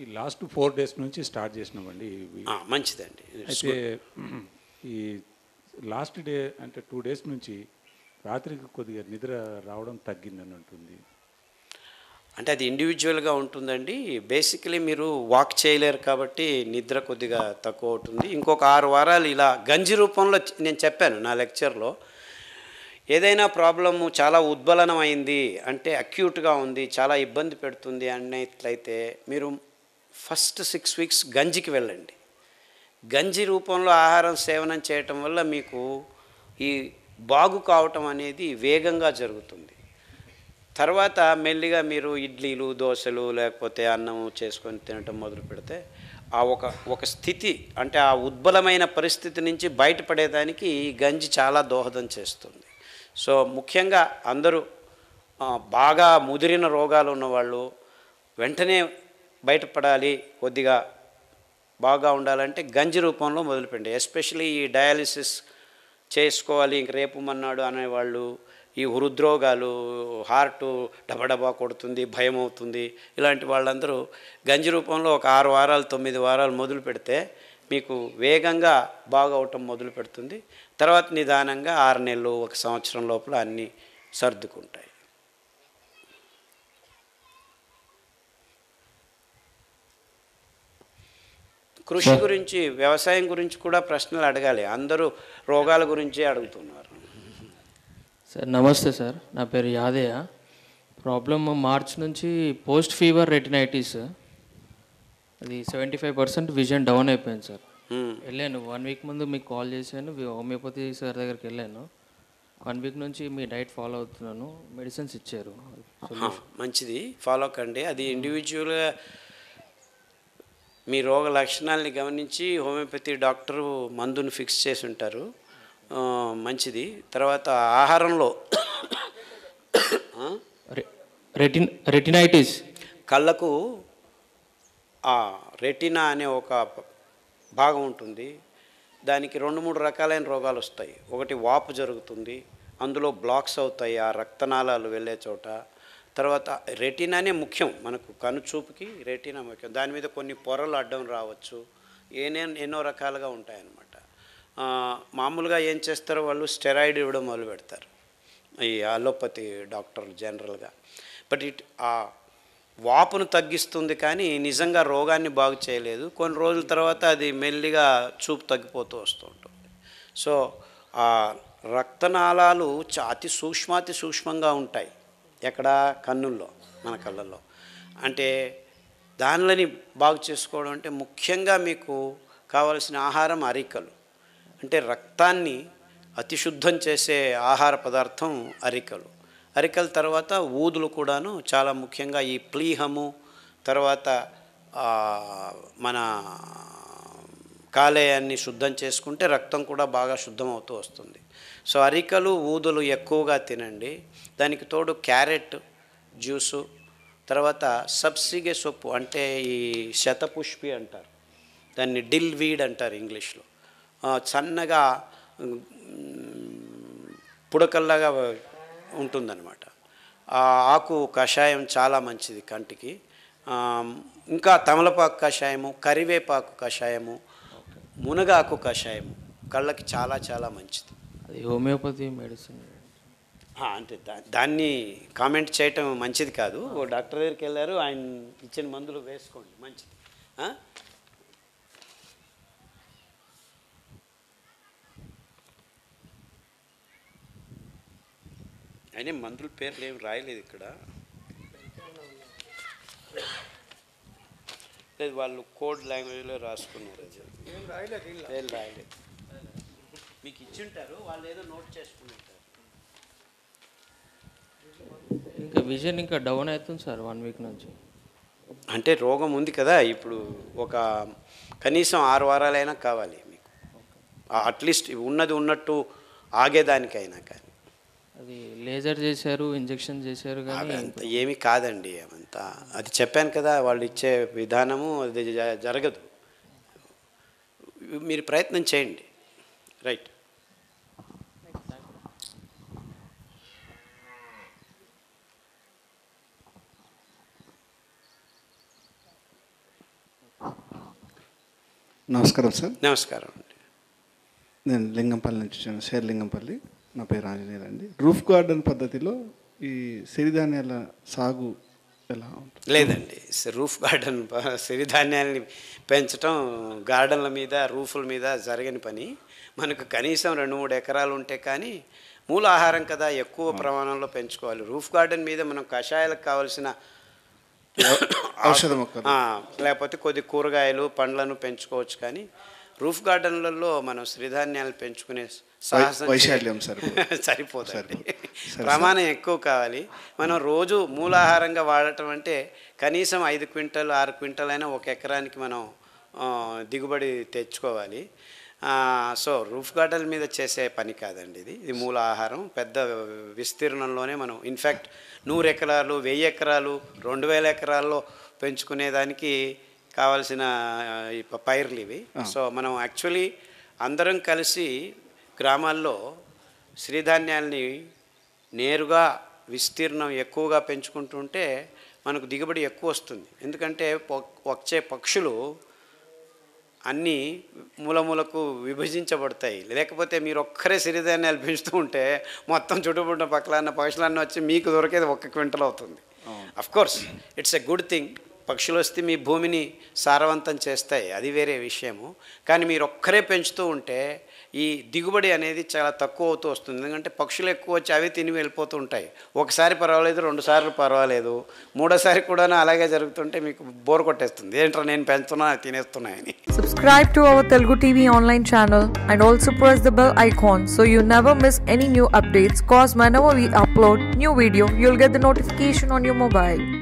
ఈ last four days నుంచి start చేసినామండి మంచిదండి. అయితే ఈ లాస్ట్ డే అంటే టూ డేస్ నుంచి రాత్రికి కొద్దిగా నిద్ర రావడం తగ్గిందని ఉంటుంది అంటే అది ఇండివిజువల్గా ఉంటుందండి. బేసికలీ మీరు వాక్ చేయలేరు కాబట్టి నిద్ర కొద్దిగా తక్కువ అవుతుంది. ఇంకొక ఆరు వారాలు ఇలా గంజి రూపంలో నేను చెప్పాను నా లెక్చర్లో. ఏదైనా ప్రాబ్లము చాలా ఉద్బలనం అయింది అంటే అక్యూట్గా ఉంది చాలా ఇబ్బంది పెడుతుంది అన్నట్లయితే మీరు ఫస్ట్ సిక్స్ వీక్స్ గంజికి వెళ్ళండి. గంజి రూపంలో ఆహారం సేవనం చేయటం వల్ల మీకు ఈ బాగు కావటం అనేది వేగంగా జరుగుతుంది. తర్వాత మెల్లిగా మీరు ఇడ్లీలు దోశలు లేకపోతే అన్నం చేసుకొని తినటం మొదలు పెడితే ఆ ఒక ఒక స్థితి అంటే ఆ ఉద్బలమైన పరిస్థితి నుంచి బయటపడేదానికి ఈ గంజి చాలా దోహదం చేస్తుంది. సో ముఖ్యంగా అందరూ బాగా ముదిరిన రోగాలు ఉన్నవాళ్ళు వెంటనే బయటపడాలి కొద్దిగా బాగా ఉండాలంటే గంజి రూపంలో మొదలుపెండి ఎస్పెషలీ ఈ డయాలిసిస్ చేసుకోవాలి ఇంక రేపు మన్నాడు అనేవాళ్ళు ఈ హృద్రోగాలు హార్ట్ డబడబా కొడుతుంది భయం అవుతుంది ఇలాంటి వాళ్ళందరూ గంజి రూపంలో ఒక ఆరు వారాలు తొమ్మిది వారాలు మొదలు పెడితే మీకు వేగంగా బాగవటం మొదలు పెడుతుంది. తర్వాత నిదానంగా ఆరు నెలలు ఒక సంవత్సరం లోపల అన్నీ సర్దుకుంటాయి. కృషి గురించి వ్యవసాయం గురించి కూడా ప్రశ్నలు అడగాలి. అందరూ రోగాల గురించే అడుగుతున్నారు. సార్ నమస్తే సార్. నా పేరు యాదయ్య. ప్రాబ్లమ్ మార్చ్ నుంచి పోస్ట్ ఫీవర్ రెటినైటిస్. అది seventy five percent vision down అయిపోయింది సార్. వెళ్ళాను. వన్ వీక్ ముందు మీకు కాల్ చేశాను. హోమియోపతి సార్ దగ్గరికి వెళ్ళాను. వన్ వీక్ నుంచి మీ డైట్ ఫాలో అవుతున్నాను. మెడిసిన్స్ ఇచ్చారు. మంచిది. ఫాలో కండి. అది ఇండివిజువల్గా మీ రోగ లక్షణాలని గమనించి హోమియోపతి డాక్టరు మందును ఫిక్స్ చేసి ఉంటారు. మంచిది. తర్వాత ఆహారంలో రెటిన్ రెటినైటిస్. కళ్ళకు రెటినా అనే ఒక భాగం ఉంటుంది. దానికి రెండు మూడు రకాలైన రోగాలు వస్తాయి. ఒకటి వాపు జరుగుతుంది. అందులో బ్లాక్స్ అవుతాయి. ఆ రక్తనాళాలు వెళ్ళే చోట. తర్వాత రెటీనానే ముఖ్యం మనకు కనుచూపుకి రెటీనా ముఖ్యం. దాని మీద కొన్ని పొరలు అడ్డం రావచ్చు. ఏనే ఎన్నో రకాలుగా ఉంటాయన్నమాట. మామూలుగా ఏం చేస్తారో వాళ్ళు స్టెరాయిడ్ ఇవ్వడం మొదలు పెడతారు. ఈ అలోపతి డాక్టర్లు జనరల్గా. బట్ ఇట్ ఆ వాపును తగ్గిస్తుంది కానీ నిజంగా రోగాన్ని బాగు చేయలేదు. కొన్ని రోజుల తర్వాత అది మెల్లిగా చూపు తగ్గిపోతూ వస్తూ ఉంటుంది. సో ఆ రక్తనాళాలు చా అతి సూక్ష్మాతి సూక్ష్మంగా ఉంటాయి. ఎక్కడ కన్నుల్లో మన కళ్ళల్లో. అంటే దానిలని బాగు చేసుకోవడం అంటే ముఖ్యంగా మీకు కావలసిన ఆహారం అరికలు. అంటే రక్తాన్ని అతిశుద్ధం చేసే ఆహార పదార్థం అరికలు. అరికల తర్వాత ఊదులు కూడాను చాలా ముఖ్యంగా ఈ ప్లీహము తర్వాత మన కాలేయాన్ని శుద్ధం చేసుకుంటే రక్తం కూడా బాగా శుద్ధం అవుతూ వస్తుంది. సో అరికలు ఊదులు ఎక్కువగా తినండి. దానికి తోడు క్యారెట్ జ్యూసు తర్వాత సబ్సిగే సొప్పు అంటే ఈ శతపుష్పి అంటారు. దాన్ని డిల్ వీడ్ అంటారు ఇంగ్లీష్లో. సన్నగా పుడకల్లాగా ఉంటుందన్నమాట. ఆ ఆకు కషాయం చాలా మంచిది కంటికి. ఇంకా తమలపాకు కషాయము కరివేపాకు కషాయము మునగాకు కషాయము కళ్ళకి చాలా చాలా మంచిది. అది హోమియోపతి మెడిసిన్. అంటే దా- దాన్ని కామెంట్ చేయటం మంచిది కాదు. ఓ డాక్టర్ దగ్గరికి వెళ్ళారు ఆయన ఇచ్చిన మందులు వేసుకోండి మంచిది? అయినా మందుల పేర్లు ఏమి రాయలేదు ఇక్కడ. లేదు వాళ్ళు కోడ్ లాంగ్వేజ్లో రాసుకున్నారు. అది లేదు రాయలేదు. మీకు ఇచ్చింటారు వాళ్ళు ఏదో నోట్ చేసుకుని ఉంటారు ఇంకా విజన్ ఇంకా డౌన్ అవుతుంది సార్ వన్ వీక్ నుంచి. అంటే రోగం ఉంది కదా ఇప్పుడు ఒక కనీసం ఆరు వారాలైనా కావాలి మీకు. అట్లీస్ట్ ఉన్నది ఉన్నట్టు ఆగేదానికైనా కానీ. అది లేజర్ చేశారు ఇంజెక్షన్ చేశారు కానీ అంత ఏమీ కాదండి అవంతా అది చెప్పాను కదా వాళ్ళు ఇచ్చే విధానము అది జరగదు. మీరు ప్రయత్నం చేయండి. రైట్. నమస్కారం సార్. నమస్కారం అండి. నేను లింగంపల్లి నుంచి వచ్చాను షేర్ లింగంపల్లి నా పేరు ఆంజనేయులు అండి రూఫ్ గార్డెన్ పద్ధతిలో ఈ సిరిధాన్యాల సాగు ఎలా ఉంటుంది? లేదండి. రూఫ్ గార్డెన్ సిరిధాన్యాలని పెంచడం గార్డెన్ల మీద రూఫుల మీద జరగని పని. మనకు కనీసం రెండు మూడు ఎకరాలు ఉంటే కానీ మూల ఆహారం కదా ఎక్కువ ప్రమాణంలో పెంచుకోవాలి. రూఫ్ గార్డెన్ మీద మనం కషాయాలకు కావలసిన ఔషధ మొక్కలు. లేకపోతే కొద్ది కూరగాయలు పండ్లను పెంచుకోవచ్చు కానీ రూఫ్ గార్డెన్లలో మనం సిరిధాన్యాలు పెంచుకునే సాహసం వైశాల్యం సరిపోదు. సరిపోదండి. సరిపోదు. సరే, ప్రమాణం ఎక్కువ కావాలి. మనం రోజు మూలాహారంగా వాడటం అంటే కనీసం ఐదు క్వింటల్ ఆరు క్వింటల్ అయినా ఒక ఎకరానికి మనం దిగుబడి తెచ్చుకోవాలి. సో రూఫ్ గార్డెన్ మీద చేసే పని కాదండి ఇది. ఇది మూల ఆహారం పెద్ద విస్తీర్ణంలోనే మనం ఇన్ఫ్యాక్ట్ నూరు ఎకరాలు వెయ్యి ఎకరాలు రెండు వేల ఎకరాల్లో పెంచుకునేదానికి కావాల్సిన పైర్లు ఇవి. సో మనం యాక్చువల్లీ అందరం కలిసి గ్రామాల్లో శ్రీధాన్యాల్ని నేరుగా విస్తీర్ణం ఎక్కువగా పెంచుకుంటుంటే మనకు దిగుబడి ఎక్కువ వస్తుంది. ఎందుకంటే వచ్చే పక్షులు అన్నీ మూలమూలకు విభజించబడతాయి. లేకపోతే మీరు ఒక్కరే సిరిధాన్యాలు పెంచుతూ ఉంటే మొత్తం చుట్టుపక్కల పక్కలన్న పక్షులన్నీ వచ్చి మీకు దొరికేది ఒక్క క్వింటల్ అవుతుంది of course it's a good thing పక్షులు వస్తే మీ భూమిని సారవంతం చేస్తాయి. అది వేరే విషయము. కానీ మీరు ఒక్కరే పెంచుతూ ఉంటే ఈ దిగుబడి అనేది చాలా తక్కువ అవుతూ వస్తుంది. ఎందుకంటే పక్షులు ఎక్కువ వచ్చి అవి తిని వెళ్ళిపోతూ ఉంటాయి. ఒకసారి పర్వాలేదు రెండు సార్లు పర్వాలేదు. మూడోసారి కూడా అలాగే జరుగుతుంటే మీకు బోర్ కొట్టేస్తుంది. ఏంట్రా నేను పెంచుతున్నా తినేస్తున్నాయని తినేస్తున్నాయని to our Telugu TV online channel and also also the the icon so so you miss any new updates updates. My whenever we upload new video you'll get the notification on your mobile